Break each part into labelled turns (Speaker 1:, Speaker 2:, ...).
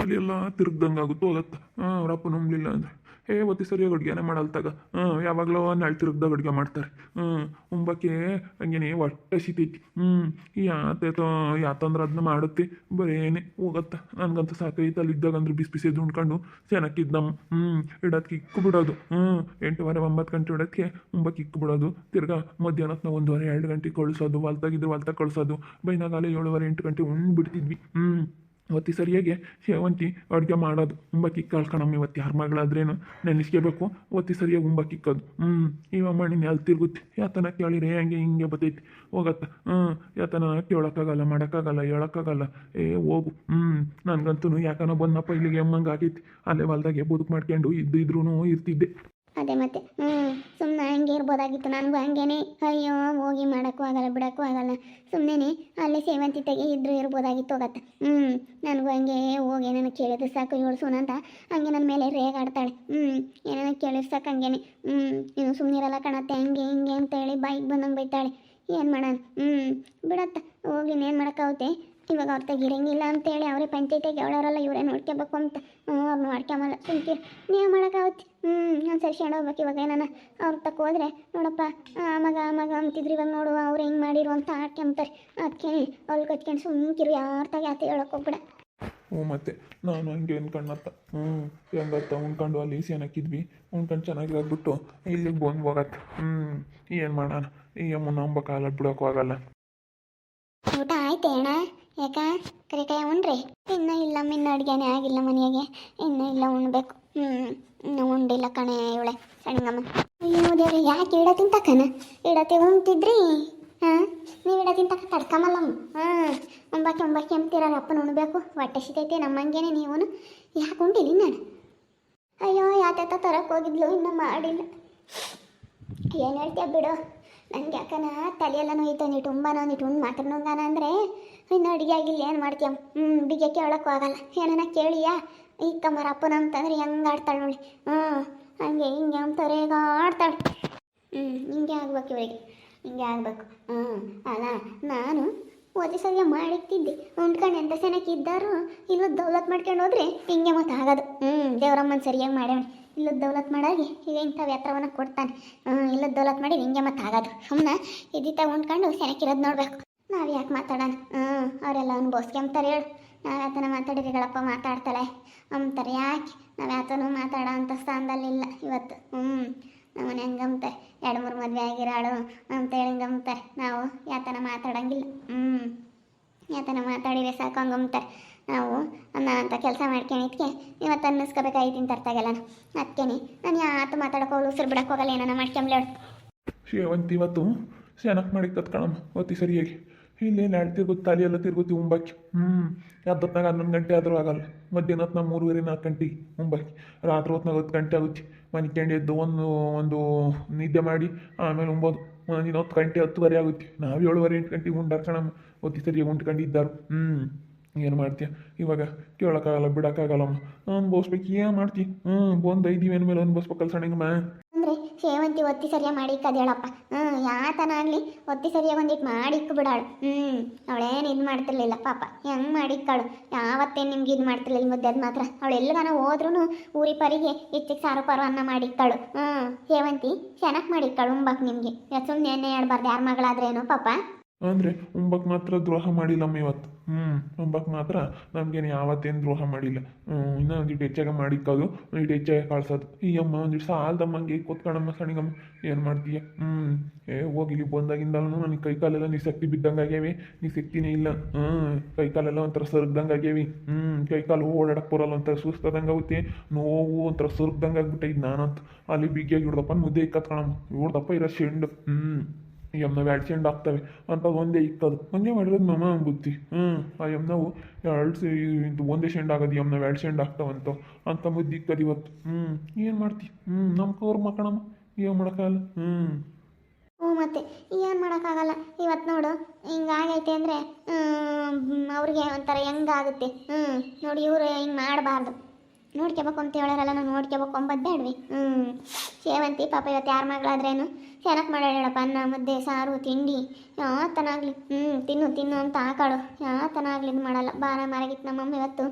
Speaker 1: ಅಲ್ಲಿ ಎಲ್ಲ ತಿರ್ಗ್ದಂಗೆ ಆಗುತ್ತೋ ಅಲತ್ತ ಹಾಂ, ಅವ್ರ ಅಪ್ಪ ನಂಬಲಿಲ್ಲ ಅಂದರೆ. ಏ ಒತ್ತಿ ಸರಿಯಾಗಿ ಅಡುಗೆನೇ ಮಾಡಲ್ತಾಗ. ಹಾಂ, ಯಾವಾಗಲೋ ನಾಳೆ ತಿರುಗ್ದಾಗ ಅಡುಗೆ ಮಾಡ್ತಾರೆ. ಹ್ಞೂ ಉಂಬಕ್ಕೆ ಹಂಗೇನೆ ಹೊಟ್ಟೆ ಸಿತೈತಿ ಹ್ಞೂ ಯಾತೈತೋ ಯಾತಂದ್ರೆ ಅದನ್ನ ಮಾಡುತ್ತೆ. ಬರೇನೆ ಹೋಗತ್ತ? ನನಗಂತ ಸಾಕೈತೆ ಅಲ್ಲಿದ್ದಾಗ ಅಂದ್ರೆ ಬಿಸಿ ಬಿಸಿ ಉಣ್ಕೊಂಡು ಚೆನ್ನಾಗಿದ್ದಮ್ಮ ಹ್ಞೂ ಇಡೋದಕ್ಕೆ ಇಕ್ಕು ಬಿಡೋದು. ಹ್ಞೂ ಎಂಟುವರೆ ಒಂಬತ್ತು ಗಂಟೆ ಇಡೋದಕ್ಕೆ ಉಂಬಕ್ಕೆ ಇಕ್ಕು ಬಿಡೋದು. ತಿರ್ಗಾ ಮಧ್ಯಾಹ್ನ ಒಂದುವರೆ, ಎರಡು ಗಂಟೆಗೆ ಕಳಿಸೋದು ಹೊಲ್ದಾಗಿದ್ರೆ ಹೊಲ್ದಾಗ ಕಳಿಸೋದು. ಬೈನಾಗಾಲ ಏಳುವರೆ, ಎಂಟು ಗಂಟೆ ಉಂಡು ಬಿಡ್ತಿದ್ವಿ ಹ್ಞೂ ಒತ್ತಿ ಸರಿಯಾಗಿ ಸೇವಂತಿ, ಅಡುಗೆ ಮಾಡೋದು ಉಂಬಕ್ಕೆ ಕಳ್ಕೊಳಮ್ಮ ಇವತ್ತು. ಯಾರ ಮಗಳಾದ್ರೇನು ನೆನೆಸ್ಕೋಬೇಕು ಒತ್ತಿ ಸರಿಯಾಗಿ ಉಂಬಾಕಿಕ್ಕೋದು ಹ್ಞೂ ಇವ ಮಣ್ಣಿನ ಅಲ್ಲಿ ತಿರುಗುತ್ತೆ? ಯಾತನ ಕೇಳಿರಿ ಹಂಗೆ ಹಿಂಗೆ ಬರ್ತೈತಿ ಹೋಗತ್ತ. ಹ್ಞೂ ಯಾತನ ಕೇಳೋಕ್ಕಾಗಲ್ಲ, ಮಾಡೋಕ್ಕಾಗಲ್ಲ, ಹೇಳೋಕ್ಕಾಗಲ್ಲ. ಏ, ಹೋಗು. ಹ್ಞೂ ನನಗಂತೂ ಯಾಕನ ಬಂದಪ್ಪ ಇಲ್ಲಿಗೆ ಎಮ್ಮಂಗೆ ಆಗೈತಿ ಅಲ್ಲೇ ಹೊಲ್ದಾಗೆ ಬದುಕು ಮಾಡ್ಕೊಂಡು ಇದ್ದು ಇದ್ರೂ ಇರ್ತಿದ್ದೆ.
Speaker 2: ಅದೇ ಮತ್ತೆ ಹ್ಞೂ ಸುಮ್ಮನೆ ಹಂಗೆ ಇರ್ಬೋದಾಗಿತ್ತು ನನಗೂ ಹಂಗೇನೆ. ಅಯ್ಯೋ, ಹೋಗಿ ಮಾಡೋಕ್ಕೂ ಆಗಲ್ಲ, ಬಿಡೋಕ್ಕೂ ಆಗಲ್ಲ. ಸುಮ್ಮನೆ ಅಲ್ಲೇ ಸೇವಂತಿ ತೆಗೆ ಇದ್ರೂ ಇರ್ಬೋದಾಗಿತ್ತು ಹೋಗತ್ತೆ ಹ್ಞೂ ನನಗೂ ಹಂಗೆ ಹೋಗಿ ಏನಾನ ಕೇಳಿದ್ರೆ ಸಾಕು ಏಳ್ಸೋಣ ಅಂತ ಹಂಗೆ ನನ್ನ ಮೇಲೆ ರೇಗಾಡ್ತಾಳೆ. ಹ್ಞೂ ಏನಾನ ಕೇಳಿದ್ರೆ ಸಾಕು ಹಂಗೇನೆ. ಹ್ಞೂ ಸುಮ್ಮನೆ ಇರಲ್ಲ ಕಾಣತ್ತೆ, ಹಂಗೆ, ಹಿಂಗೆ ಅಂತ ಹೇಳಿ ಬಾಯಿಗೆ ಬಂದಂಗೆ ಬೈತಾಳೆ. ಏನು ಮಾಡೋಣ? ಹ್ಞೂ ಬಿಡತ್ತ, ಹೋಗಿ ಇನ್ನೇನು ಮಾಡೋಕ್ಕಾಗುತ್ತೆ? ಇವಾಗ ಅವ್ರ ತೆಗಿರಂಗಿಲ್ಲ ಅಂತೇಳಿ ಅವರೇ ಪಂಚಾಯತಿಗೆ ಅವಳವರೆಲ್ಲ ಇವರೇ ನೋಡ್ಕೋಬೇಕು ಅಂತ ಅವ್ರು ನೋಡ್ಕೊಂಬಲ್ಲ ನೀ ನೀವು ಮಾಡೋಕ್ಕಾಗುತ್ತೆ? ಹ್ಞೂ ನಾನು ಸರಿ ಹೋಗ್ಬೇಕು ಇವಾಗ ಏನಾನ. ಅವ್ರ ತಕ್ಕ ಹೋದ್ರೆ ನೋಡಪ್ಪ ಮಗ ಮಗ ಅಂತಿದ್ರು ಇವಾಗ ನೋಡು ಅವ್ರು ಹೆಂಗೆ ಮಾಡಿರು ಅಂತ ಆಡ್ಕೊಂತಾರೆ ಅದಕ್ಕೆ ಅವ್ಳು ಕಟ್ಕೊಂಡು ಸುಮ್ಕಿರು ಯಾರ ತಗ ಆತ ಹೇಳಕ್ ಹೋಗ್ಬಿಡ.
Speaker 1: ಹ್ಞೂ ಮತ್ತೆ ನಾನು ಹಂಗೆ ಅನ್ಕಣ್ಣತ್ತ ಹ್ಞೂ ಹೆಂಗತ್ತ ಉಣ್ಕೊಂಡು ಅಲ್ಲಿ ಸೇನಕ್ಕಿದ್ವಿ ಉಣ್ಕೊಂಡು ಚೆನ್ನಾಗಿರೋದ್ಬಿಟ್ಟು ಇಲ್ಲಿಗೆ ಬಂದು ಹೋಗತ್ತೆ. ಹ್ಞೂ ಏನು ಮಾಡೋಣ? ಈ ಅಮ್ಮನ ಅಂಬ ಕಾಲ ಆಗಲ್ಲ.
Speaker 2: ಊಟ ಆಯ್ತು ಅಣ್ಣ? ಯಾಕ? ಕರಿಕಾಯ ಉಣ್ರಿ? ಇನ್ನೂ ಇಲ್ಲ, ಇನ್ನು ಅಡುಗೆನೇ ಆಗಿಲ್ಲ ಮನೆಯಾಗೆ. ಇನ್ನ ಇಲ್ಲ, ಉಣ್ಬೇಕು. ಹ್ಞೂ ಉಂಡಿಲ್ಲ ಕಣೆ ಇವಳೆ ಸಣ್ಣಮ್ಮ ಅಯ್ಯೋ ದೇವ್ರಿ, ಯಾಕೆ ಇಡ ತಿಂತಕನ ಇಡತಿ ಉಣ್ತಿದ್ರಿ? ಹಾಂ? ನೀವು ಇಡ ತಿಂತಕ ತಡ್ಕಮಲ್ಲಮ್ಮ. ಹಾಂ, ಒಂಬಾಕಿ ಒಂಬಾಕಿ ಅಂತೀರಲ್ಲ ಅಪ್ಪನ ಉಣ್ಬೇಕು. ಹೊಟ್ಟೆ ಸಿಗೈತೆ ನಮ್ಮಂಗೇನೆ ನೀವು ಯಾಕೆ ಉಂಡಿಲ್ಲ ನಾನು ಅಯ್ಯೋ ಯಾತ ತರಕ್ಕೆ ಹೋಗಿದ್ಲು, ಇನ್ನೂ ಮಾಡಿಲ್ಲ. ಏನು ಹೇಳ್ತೀಯ ಬಿಡು. ನನಗೆ ಯಾಕನ ತಲೆಯೆಲ್ಲ ನೋಯ್ತು ನೀಟು ಉಂಬನ ನೀಟು ಉಂಡು ಮಾತ್ರ ನುಂಗಾನ ಅಂದರೆ. ಇನ್ನು ಅಡುಗೆ ಆಗಿಲ್ಲ, ಏನು ಮಾಡ್ತೀಯ? ಹ್ಞೂ ಬಿಗೆ ಕೇಳೋಕ್ಕೂ ಆಗಲ್ಲ. ಏನನ್ನ ಕೇಳಿಯಾ? ಈ ಕಮ್ಮರ ಅಪ್ಪನ ಅಂತಂದ್ರೆ ಹೆಂಗೆ ಆಡ್ತಾಳೆ ನೋಡಿ. ಹ್ಞೂ ಹಂಗೆ ಹಿಂಗೆ ಅಂತಾರೆ ಈಗ ಆಡ್ತಾಳೆ. ಹ್ಞೂ ಹಿಂಗೆ ಆಗ್ಬೇಕು ಇವರಿಗೆ ಹಿಂಗೆ ಆಗ್ಬೇಕು. ಹ್ಞೂ ಅಲ್ಲ, ನಾನು ಓದಿ ಸರಿಯ ಮಾಡಿಕ್ತಿದ್ದೆ ಉಂಡ್ಕೊಂಡು ಎಂತ ಸೆನಕ್ಕೆ ಇದ್ದಾರು, ಇಲ್ಲದ ದೌಲತ್ ಮಾಡ್ಕೊಂಡು ಹೋದ್ರೆ ಹಿಂಗೆ ಮತ್ತೆ ಆಗೋದು ಹ್ಞೂ ದೇವರಮ್ಮನ ಸರಿಯಾಗಿ ಮಾಡ್ಯಾವ ಇಲ್ಲದ ದೌಲತ್ ಮಾಡಾಗಿ ಈಗ ಇಂಥ ಎತ್ತರವನ್ನ ಕೊಡ್ತಾನೆ. ಹ್ಞೂ ಇಲ್ಲದ ದೌಲತ್ ಮಾಡಿ ಹಿಂಗೆ ಮತ್ತೆ ಆಗೋದು ಸುಮ್ಮನೆ ಇದ್ದಿತ್ತ ಉಂಡ್ಕೊಂಡು ಸೆನಕ್ಕಿರೋದು ನೋಡ್ಬೇಕು. ನಾವು ಯಾಕೆ ಮಾತಾಡೋಣ? ಹ್ಞೂ ಅವರೆಲ್ಲ ಅನ್ಬೋಸ್ಕೊಂತಾರೆ ಹೇಳು. ನಾವು ಯಾತನ ಮಾತಾಡಿರಿಗಳಪ್ಪ ಮಾತಾಡ್ತಾಳೆ. ಅಂಬ್ತಾರೆ, ಯಾಕೆ? ನಾವು ಯಾತನೂ ಮಾತಾಡೋ ಅಂಥ ಸ್ಥಾನದಲ್ಲಿಲ್ಲ ಇವತ್ತು. ಹ್ಞೂ ನಮ್ಮನೆ ಹೆಂಗೆ ಅಂತಾರೆ ಎರಡು ಮೂರು ಮದುವೆ ಆಗಿರಾಳು ಅಂತೇಳಿ ಹಿಂಗೆ ಅಂತಾರೆ ನಾವು ಯಾತನ ಮಾತಾಡಂಗಿಲ್ಲ. ಹ್ಞೂ ಯಾತನ ಮಾತಾಡಿದ್ರೆ ಸಾಕು ಹಂಗೆ ಅಂತಾರೆ ನಾವು ಅಂತ ಕೆಲಸ ಮಾಡ್ಕೊಂಡಿದ್ಕೆ ಇವತ್ತು ಅನ್ನಿಸ್ಕೋಬೇಕಾಯ್ತು ಅಂತ ಅರ್ಥಾಗಲ್ಲ ಅದಕ್ಕೇನೆ ನಾನು ಯಾತು ಹೋಗಲು, ಉಸಿರು ಬಿಡೋಕ್ಕೋಗಲ್ಲ ಏನಾನ ಮಾಡ್ಕೊಂಬ್ಲೇಳು
Speaker 1: ಸೇವಂತಿ ಇವತ್ತು ಚೆನ್ನಾಗಿ ಮಾಡಿ ಕತ್ಕೊಳಮ್ಮ ಒತ್ತಿ ಸರಿಯಾಗಿ. ಇಲ್ಲೇನು ತಲೆ ಎಲ್ಲ ತಿರ್ಗುತ್ತೆ ಉಂಬಾಕಿ ಹ್ಞೂ ಎದ್ದೊತ್ನಾಗ ಹನ್ನೊಂದು ಗಂಟೆ ಆದರೂ ಆಗಲ್ಲ. ಮಧ್ಯಾಹ್ನ ಹೊತ್ನಾಗ ಮೂರುವರೆ ನಾಲ್ಕು ಗಂಟೆ ಉಂಬಾಕಿ ರಾತ್ರಿ ಹೊತ್ನಾಗ ಹತ್ತು ಗಂಟೆ ಆಗುತ್ತೆ. ಮನಿಕೊಂಡು ಎದ್ದು ಒಂದು ಒಂದು ನಿದ್ದೆ ಮಾಡಿ ಆಮೇಲೆ ಉಂಬೋದು. ಒಂದಿನ ಹತ್ತು ಗಂಟೆ, ಹತ್ತುವರೆ ಆಗುತ್ತೆ. ನಾವು ಏಳುವರೆ, ಎಂಟು ಗಂಟೆಗೆ ಉಂಡಾರ ಕಣಮ್ಮ ಒತ್ತಿ ಸರಿಯಾಗಿ ಉಂಡ್ಕೊಂಡಿದ್ದಾರು. ಹ್ಞೂ ಏನು ಮಾಡ್ತೀಯ? ಇವಾಗ ಕೇಳೋಕ್ಕಾಗಲ್ಲ ಬಿಡೋಕ್ಕಾಗಲ್ಲಮ್ಮ ಅನ್ಬೋಸ್ಬೇಕು ಏನು ಮಾಡ್ತಿ? ಹ್ಞೂ ಬಂದು ಐದು ಮೇಲೆ ಅನ್ಬೋಸ್ಬೇಕಲ್ಲ ಸಣ್ಣಗಮ್ಮ
Speaker 2: ಅಂದರೆ ಸೇವಂತಿ ಒತ್ತಿ ಸರಿಯಾಗಿ ಮಾಡಿ ಕದೇಳಪ್ಪ ಯಾತನ ಆಗಲಿ ಒತ್ತಿ ಸರಿಯಾಗಿ ಒಂದಿಟ್ಟು ಮಾಡಿ ಇಕ್ಕು ಬಿಡಾಳು ಹ್ಞೂ ಅವಳೇನು ಇದು ಮಾಡ್ತಿರ್ಲಿಲ್ಲ. ಪಾಪ, ಹೆಂಗೆ ಮಾಡಿಕ್ಕಾಳು ಯಾವತ್ತೇನು ನಿಮ್ಗೆ ಇದು ಮಾಡ್ತಿರ್ಲಿಲ್ಲ ಮುದ್ದೆ ಅದು ಮಾತ್ರ. ಅವಳು ಎಲ್ಲಗಾನ ಹೋದ್ರೂ ಊರಿ ಪರಿಗೆ ಹೆಚ್ಚಿಗೆ ಸಾರು ಪಾರು ಅನ್ನ ಮಾಡಿಕ್ಕಾಳು ಹ್ಞೂ ಸೇವಂತಿ ಚೆನ್ನಾಗಿ ಮಾಡಿಕ್ಕಾಳು ಉಂಬಾಕ್ ನಿಮಗೆ. ಸುಮ್ಮನೆ ಎಣ್ಣೆ ಹೇಳ್ಬಾರ್ದು ಯಾರ ಮಗಳಾದ್ರೇನೋ, ಪಾಪ.
Speaker 1: ಅಂದರೆ ಒಂಬಕ್ಕೆ ಮಾತ್ರ ದ್ರೋಹ ಮಾಡಿಲ್ಲಮ್ಮ ಇವತ್ತು. ಹ್ಞೂ ಉಂಬಕ್ ಮಾತ್ರ ನಮಗೇನು ಯಾವತ್ತೇನು ದ್ರೋಹ ಮಾಡಿಲ್ಲ. ಹ್ಞೂ ಇನ್ನೂ ಒಂದಿಟ್ಟು ಹೆಚ್ಚಾಗ ಮಾಡಿಕ್ಕೋದು ಒಂದಿಟ್ಟು ಹೆಚ್ಚಾಗ ಕಳ್ಸೋದು. ಈ ಅಮ್ಮ ಒಂದಿಟ್ಟು ಆಲ್ದಮ್ಮಂಗೆ ಕೂತ್ಕೊಂಡಮ್ಮ ಸಣಿಗಮ್ಮ? ಏನು ಮಾಡ್ತೀಯ? ಹ್ಞೂ ಏ ಹೋಗಿಲಿ ಬಂದಾಗಿಂದಲೂ ನನಗೆ ಕೈಕಾಲೆಲ್ಲ ನೀ ಶಕ್ತಿ ಬಿದ್ದಂಗೆ ಆಗ್ಯಾವೆ ನೀ ಶಕ್ತಿನೇ ಇಲ್ಲ. ಹ್ಞೂ ಕೈಕಾಲೆಲ್ಲ ಒಂಥರ ಸರ್ಗ್ದಂಗೆ ಆಗ್ಯಾವಿ ಹ್ಞೂ ಕೈ ಕಾಲು ಓಡಾಡಕ್ಕೆ ಬರಲ್ಲ ಒಂಥರ ಸುಸ್ತಾದಂಗೆ ಆಗುತ್ತೆ. ನೋವು ಒಂಥರ ಸರ್ಗ್ದಂಗೆ ಆಗ್ಬಿಟ್ಟೈತೆ ನಾನಂತ. ಅಲ್ಲಿ ಬಿಗಿಯಾಗಿ ಹಿಡ್ದಪ್ಪ ಮುದ್ದೆ ಇಕ್ಕತ್ಕೊಳಮ್ಮ ಹಿಡ್ದಪ್ಪ ಇರೋ ಶೆಂಡು. ಹ್ಞೂ ಯಮ್ನ ಎರಡು ಚೆಂಡು ಆಗ್ತವೆ. ಅಂತ ಒಂದೇ ಇಕ್ಕದು ಒಂದೇ ಮಾಡಿರೋದು ಮಮ ಬುದ್ಧಿ ಹ್ಞೂ ಆ ಯಮ್ನವು ಎರಡು ಒಂದೇ ಶೆಂಡ್ ಆಗೋದು ಯಮ್ನ ಎರಡು ಶೆಂಡ್ ಆಗ್ತಾವಂತ ಅಂತ ಬುದ್ಧಿ ಇಕ್ಕದು ಇವತ್ತು. ಹ್ಞೂ ಏನು ಮಾಡ್ತಿ? ಹ್ಞೂ ನಮ್ಮ ಕೋರ್ ಮಕ್ಕಳಮ್ಮ, ಏನು ಮಾಡೋಕ್ಕಾಗಲ್ಲ? ಹ್ಞೂ
Speaker 2: ಹ್ಞೂ ಮತ್ತೆ, ಏನು ಮಾಡೋಕ್ಕಾಗಲ್ಲ? ಇವತ್ತು ನೋಡು ಹಿಂಗಾಗೈತೆ ಅಂದರೆ ಅವ್ರಿಗೆ ಒಂಥರ ಹೆಂಗಾಗುತ್ತೆ? ಹ್ಞೂ ನೋಡಿ ಇವರು ಹಿಂಗೆ ಮಾಡಬಾರ್ದು. ನೋಡ್ಕೋಬೇಕು ಅಂತ ಹೇಳೋರಲ್ಲ ನಾವು ನೋಡ್ಕೋಬೇಕು ಅಂಬದ್ದೇಡ್ವಿ ಹ್ಞೂ ಸೇವಂತಿ, ಪಾಪ ಇವತ್ತು ಯಾರು ಮಗಳಾದ್ರೇನು? ಚೆನ್ನಾಗಿ ಮಾಡಾಡಪ್ಪ ಅನ್ನ, ಮುದ್ದೆ, ಸಾರು, ತಿಂಡಿ. ಯಾತನಾಗ್ಲಿ. ಹ್ಞೂ ತಿನ್ನು ತಿನ್ನು ಅಂತ ಹಾಕಾಳು ಯಾತನಾಗಲಿ ಇದು ಮಾಡಲ್ಲ. ಬಾರ ಮಾರಾಗಿತ್ತು ನಮ್ಮಮ್ಮ ಇವತ್ತು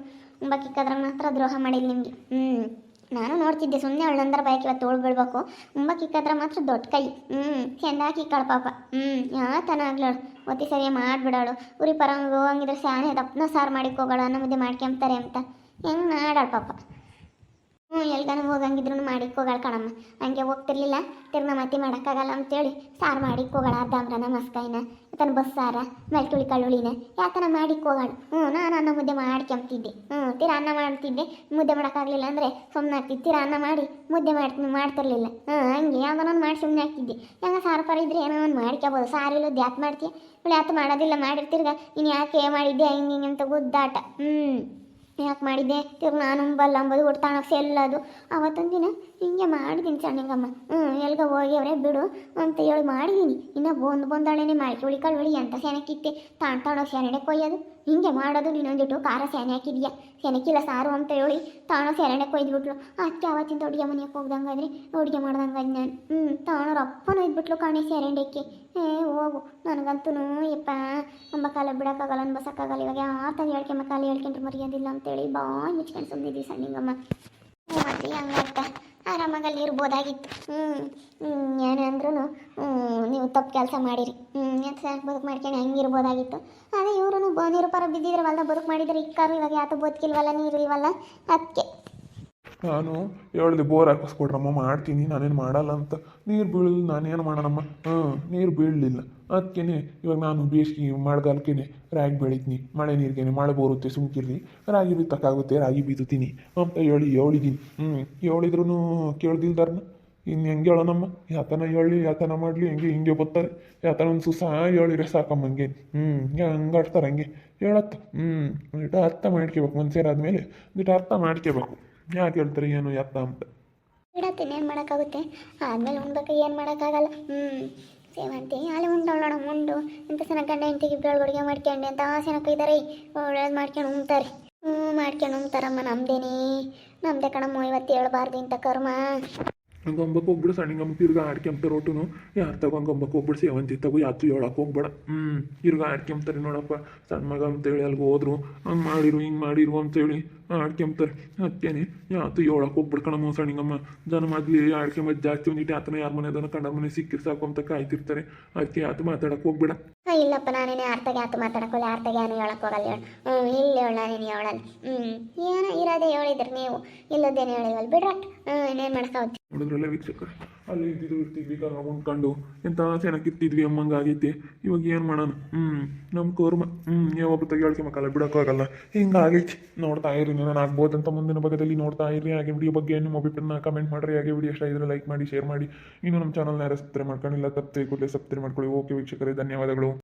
Speaker 2: ಉಂಬಕ್ಕಿಕ್ಕಾದ್ರೆ ಮಾತ್ರ ದ್ರೋಹ ಮಾಡಿಲ್ಲ ನಿಮಗೆ. ಹ್ಞೂ ನಾನು ನೋಡ್ತಿದ್ದೆ ಸುಮ್ಮನೆ ಅವಳಂದ್ರ ಬಯಕೆ ಇವತ್ತು ತೋಳು ತುಂಬ ಉಂಬಕ್ಕಿಕ್ಕಾದ್ರೆ ಮಾತ್ರ ದೊಡ್ಡ ಕೈ. ಹ್ಞೂ ಚೆಂದಾಕಿ ಇಕ್ಕಾಳ ಪಾಪ. ಹ್ಞೂ ಯಾತನ ಆಗ್ಲಾಳು ಒತ್ತಿ ಸರಿ ಮಾಡಿಬಿಡಾಳು. ಉರಿ ಪರಂಗ ಹಂಗಿದ್ರೆ ಸ್ಯಾನೆ ದಪ್ಪನ ಸಾರು ಮಾಡಿಕೋಗಳು ಅನ್ನೋ ಮುದ್ದೆ ಮಾಡ್ಕೊಂಬ್ತಾರೆ ಅಂತ. ಹೆಂಗೆ ಮಾಡಾಳು ಪಾಪ. ಹ್ಞೂ ಎಲ್ಗಾನ ಹೋಗಂಗಿದ್ರು ಮಾಡಿ ಹೋಗಾಳ ಕಣಮ್ಮ. ಹಂಗೆ ಹೋಗ್ತಿರ್ಲಿಲ್ಲ ತಿರ್ನ ಮತ್ತೆ ಮಾಡೋಕ್ಕಾಗಲ್ಲ ಅಂತೇಳಿ ಸಾರು ಮಾಡಿ ಹೋಗಾಳ ಅರ್ಧಾಂಬ್ರನ ಮಸ್ಕಾಯಿನ ತನ್ನ ಬಸ್ ಸಾರ ಮೆಲ್ಕುಳಿ ಕಳ್ಳುಳಿನ ಯಾತನ ಮಾಡಿ ಹೋಗಾಳು ಹ್ಞೂ ನಾನು ಅನ್ನ ಮುದ್ದೆ ಮಾಡ್ಕೊಂತಿದ್ದೆ ಹ್ಞೂ ತೀರ ಅನ್ನ ಮಾಡ್ತಿದ್ದೆ, ಮುದ್ದೆ ಮಾಡೋಕ್ಕಾಗಲಿಲ್ಲ ಅಂದರೆ ಸುಮ್ಮನೆ ಆಗ್ತಿದ್ದೆ ತೀರ ಅನ್ನ ಮಾಡಿ ಮುದ್ದೆ ಮಾಡ್ತೀನಿ ಮಾಡ್ತಿರ್ಲಿಲ್ಲ. ಹ್ಞೂ ಹಂಗೆ ನಾನು ಮಾಡಿ ಸುಮ್ಮನೆ ಆಗ್ತಿದ್ದೆ ಹೆಂಗೆ ಸಾರು ಪಾರು ಇದ್ರೆ ಏನೋ ಒಂದು ಮಾಡ್ಕೋಬೋದು ಸಾರು ಇಲ್ಲದ ಯಾತ್ ಮಾಡ್ತೀಯ ಇವಳು ಯಾಕೆ ಮಾಡೋದಿಲ್ಲ ಮಾಡಿರ್ತಿರ್ಗ ಇನ್ನು ಯಾಕೆ ಮಾಡಿದ್ದೆ ಹಿಂಗೆ ಹಿಂಗೆ ಅಂತ ಗುದ್ದಾಟ. ಹ್ಞೂ ಯಾಕೆ ಮಾಡಿದ್ದೆ? ತಿರ್ಗ ನಾನು ಬಲ್ಲ ಅಂಬೋದು ಒಟ್ಟು ಸೆಲ್ಲದು ಅವತ್ತೊಂದು ದಿನ ಹಿಂಗೆ ಮಾಡಿದ್ದೀನಿ ಸಣ್ಣಂಗಮ್ಮ ಹ್ಞೂ ಎಲ್ಗ ಹೋಗ್ಯವ್ರೆ ಬಿಡು ಅಂತ ಹೇಳಿ ಮಾಡಿದ್ದೀನಿ ಇನ್ನು ಬಂದು ಬಂದಾಳೇನೆ ಮಾಡಿ ಉಳಿ ಕಳ್ಳುಳಿ ಅಂತ ಸೆನಕ್ಕಿತ್ತೆ ತಾಣ್ ತಾಣೋ ಸೆರಣೆ ಕೊಯ್ಯೋದು. ಹಿಂಗೆ ಮಾಡೋದು ನೀನೊಂದಿಟ್ಟು ಖಾರ ಸೆನೆ ಹಾಕಿದ್ಯಾ? ಸೆನಕ್ಕಿಲ್ಲ ಸಾರು ಅಂತ ಹೇಳಿ ತಾಣೋ ಸೆರಣೆ ಕೊಯ್ದುಬಿಟ್ಲು. ಅದಕ್ಕೆ ಅವತ್ತಿಂದ ಅಡುಗೆ ಮನೆಗೆ ಹೋಗ್ದಂಗಾದ್ರೆ ಅಡುಗೆ ಮಾಡ್ದಂಗೆ ನಾನು. ಹ್ಞೂ ತಾಣೋರು ಅಪ್ಪನ ಇದ್ಬಿಟ್ಲು ಕಾಣೆ ಸೆರೆಂಡಕ್ಕೆ ಏ, ಹೋಗು. ನನಗಂತೂ ಯಪ್ಪ, ಅಂಬ ಕಾಲ ಬಿಡೋಕ್ಕಾಗಲ್ಲ, ಅನ್ಬಸಕ್ಕಾಗಲ್ಲ. ಇವಾಗ ಯಾತಾಗ ಹೇಳ್ಕೊಂಬ ಕಾಲ ಹೇಳ್ಕೊಂಡ್ರೆ ಮರ್ಯಾದಿಲ್ಲ ಅಂತೇಳಿ ಬಾ ಮುಚ್ಕೊಂಡು ಸುಮ್ಮನಿದ್ವಿ ಸಣ್ಣಿಂಗಮ್ಮ ಮತ್ತೆ ಆರಾಮಾಗಿ ಆರಾಮಾಗಲ್ಲಿ ಇರ್ಬೋದಾಗಿತ್ತು ಹ್ಞೂ ಅಂದ್ರೂ ನೀವು ತಪ್ಪು ಕೆಲಸ ಮಾಡಿರಿ ಹ್ಞೂ ಸಾಕು ಬದುಕು ಮಾಡ್ಕೊಂಡು ಹಂಗೆ ಇರ್ಬೋದಾಗಿತ್ತು ಅದೇ ಇವರು ಬ ನೀರು ಪರ ಬಿದ್ದಿದ್ರೆ ಹೊಲ್ದ ಬದುಕು ಮಾಡಿದ್ರೆ ಇಕ್ಕಾರು ಇವಾಗ ಯಾತೋ ಬದುಕಿಲ್ವಲ್ಲ ನೀರು ಇಲ್ವಲ್ಲ ಅದಕ್ಕೆ
Speaker 1: ನಾನು ಹೇಳ್ದೆ ಬೋರ್ ಹಾಕಿಸ್ಕೊಡ್ರಮ್ಮ ಮಾಡ್ತೀನಿ ನಾನೇನು ಮಾಡಲ್ಲ ಅಂತ ನೀರು ಬೀಳಲಿಲ್ಲ ನಾನೇನು ಮಾಡೋಣಮ್ಮ ಹ್ಞೂ ನೀರು ಬೀಳಲಿಲ್ಲ ಅದಕ್ಕೇನೆ ಇವಾಗ ನಾನು ಬೇಸಿಗೆ ಮಳೆಗಾಲಕ್ಕೇನೆ ರಾಗಿ ಬೆಳಿತೀನಿ, ಮಳೆ ನೀರಿಗೇನೆ ಮಳೆ ಬರುತ್ತೆ ಸುಮ್ಕಿರ್ಲಿ ರಾಗಿ ಬಿತ್ತಕ್ಕಾಗುತ್ತೆ, ರಾಗಿ ಬೀತ್ತೀನಿ ಅಂತ ಹೇಳಿ ಹೇಳಿದ್ದೀನಿ ಹ್ಞೂ ಹೇಳಿದ್ರು ಕೇಳ್ದಿಲ್ದಾರನ? ಇನ್ನು ಹೆಂಗೆ ಹೇಳೋಣಮ್ಮ ಯಾತನ ಹೇಳಿ, ಯಾತನ ಮಾಡಲಿ, ಹೆಂಗೆ ಹಿಂಗೆ ಬರ್ತಾರೆ ಯಾತನ ಒಂದು ಸುಸ ಹೇಳಿದ್ರೆ ಸಾಕಮ್ಮ ಹಂಗೆ. ಹ್ಞೂ ಹಿಂಗೆ ಹಂಗೆ ಆಡ್ತಾರೆ ಹಂಗೆ. ಹೇಳತ್ತ? ಹ್ಞೂ ಇಟ ಅರ್ಥ ಮಾಡ್ಕೋಬೇಕು ಮೇಲೆ ಇಟ ಅರ್ಥ ಮಾಡ್ಕೋಬೇಕು. ಯಾಕೆ ಹೇಳ್ತಾರೆ ಏನು ಯಾತ ಅಂತ?
Speaker 2: ಬಿಡತ್ತೀನಿ ಏನು ಮಾಡೋಕ್ಕಾಗುತ್ತೆ? ಆದಮೇಲೆ ಉಣ್ಬೇಕು, ಏನು ಮಾಡೋಕ್ಕಾಗಲ್ಲ. ಹ್ಞೂ ಸೇವಂತಿ ಅಲ್ಲಿ ಉಂಡೋಣ ಉಂಡು. ಇಂಥ ಸಣ್ಣ ಗಂಡ ಹೆಂಡತಿಗೆ ಇಬ್ಬರು ಅಡುಗೆ ಮಾಡ್ಕೊಂಡು ಅಂತ ಆಸೆನ ಇದಾರೆ. ಒಳ್ಳೇದು ಮಾಡ್ಕೊಂಡು ಉಣ್ತಾರೆ. ಹ್ಞೂ ಮಾಡ್ಕೊಂಡು ಉಣ್ತಾರಮ್ಮ, ನಮ್ದೇನೇ. ನಮ್ದೇ ಕಣಮ್ಮ ಇವತ್ತು ಹೇಳ್ಬಾರ್ದು ಇಂಥ ಕರ್ಮ.
Speaker 1: ಹಂಗೊಂಬಕ್ಕೆ ಹೋಗ್ಬಿಡು ಸಣ್ಣಂಗಮ್ಮ ತಿರ್ಗಾ ಆಡ್ಕೊಂಬ್ತಾರೆ ಒಟ್ಟುನು. ಯಾರು ತಗೋ ಹಂಗೊಂಬಕ್ಕೆ ಹೋಗ್ಬಿಡು ಸೇವಂತಿ ತಗೋ ಯಾತು ಹೇಳಕ್ಕೆ ಹೋಗ್ಬೇಡ. ಹ್ಞೂ ತಿರ್ಗಾ ಆಡ್ಕೊಂಬ್ತಾರೆ ನೋಡಪ್ಪ. ಸಣ್ಣ ಮಗ ಅಂತೇಳಿ ಅಲ್ಲಿಗೆ ಹೋದ್ರು. ಹಂಗೆ ಮಾಡಿರು, ಹಿಂಗೆ ಮಾಡಿರು ಅಂತೇಳಿ ಆಡ್ಕೊಂಬ್ತಾರೆ ಅದಕ್ಕೇನೆ ಯಾತು ಹೇಳಕ್ಕೆ ಹೋಗ್ಬಿಡು ಕಣಮ್ಮ ಸಣ್ಣಂಗಮ್ಮ ಜನ ಮೊದ್ಲು ಆಡ್ಕೊಂಬದ್ ಜಾಸ್ತಿ ಒಂದಿಟ್ಟು ಆತನ ಯಾರ ಮನೆ ಅದನ್ನ ಕಂಡ ಮನೆ ಸಿಕ್ಕಿರ್ ಸಾಕು ಅಂತ ಕಾಯ್ತಿರ್ತಾರೆ. ಅದಕ್ಕೆ ಯಾತು ಮಾತಾಡಕ್ಕೆ ಹೋಗ್ಬೇಡ.
Speaker 2: ಆ, ಇಲ್ಲಪ್ಪ ನಾನೇನೇ ಅರ್ಥಗೆ ಆತು ಮಾತಾಡಕ್ಕೋಲ್ಲ ಅರ್ಥಗೆ ಏನು ಹೇಳಕ್ ಹೋಗಲ್ಲ ಹೇಳು. ಹ್ಞೂ ಇಲ್ಲಿ ಹೇಳ ನೀನು ಹೇಳಲ್ಲ. ಹ್ಞೂ ಏನೋ ಇರೋದೇ ಹೇಳಿದ್ರಿ ನೀವು. ಇಲ್ಲದೇನು ಹೇಳಿವಲ್ಲ ಬಿಡ್ರಟ್ ಹ್ಞೂ ಇನ್ನೇನು ಮಾಡೋಕ್ಕಾಗುತ್ತೆ
Speaker 1: ವೀಕ್ಷಕರೇ. ಅಲ್ಲಿ ಇದ್ದಿದ್ದು ಇರ್ತಿದ್ವಿ ಕರ ಉಂಡ್ಕೊಂಡು ಎಂತ ಚೆನ್ನಾಗಿರ್ತಿದ್ವಿ ಅಮ್ಮಂಗೆ ಆಗೈತಿ. ಇವಾಗ ಏನು ಮಾಡೋಣ ಹ್ಞೂ ನಮ್ಮ ಕೋರ್ಮ ಹ್ಞೂ ಯಾವೊಬ್ಬ ಮಕ್ಕಳ ಬಿಡೋಕ್ಕಾಗಲ್ಲ. ಹಿಂಗಾಗೈತಿ ನೋಡ್ತಾ ಇರಿ ನಾನು ಆಗ್ಬೋದು ಅಂತ ಮುಂದಿನ ಭಾಗದಲ್ಲಿ ನೋಡ್ತಾ ಇರಿ. ಹಾಗೆ ವಿಡಿಯೋ ಬಗ್ಗೆ ನಿಮ್ಮ ಅಭಿಪ್ರಾಯನ ಕಮೆಂಟ್ ಮಾಡಿರಿ. ಹಾಗೆ ವಿಡಿಯೋ ಇಷ್ಟ ಇದ್ರೆ ಲೈಕ್ ಮಾಡಿ ಶೇರ್ ಮಾಡಿ. ಇನ್ನೂ ನಮ್ಮ ಚಾನಲ್ನ ಯಾರು ಸಬ್ಸ್ಕ್ರೈಬ್ ಮಾಡ್ಕೊಂಡಿಲ್ಲ ತಪ್ಪು ಕೂಡಲೇ ಸಬ್ಸ್ಕ್ರೈಬ್ ಮಾಡ್ಕೊಳ್ಳಿ. ಓಕೆ ವೀಕ್ಷಕರೇ, ಧನ್ಯವಾದಗಳು.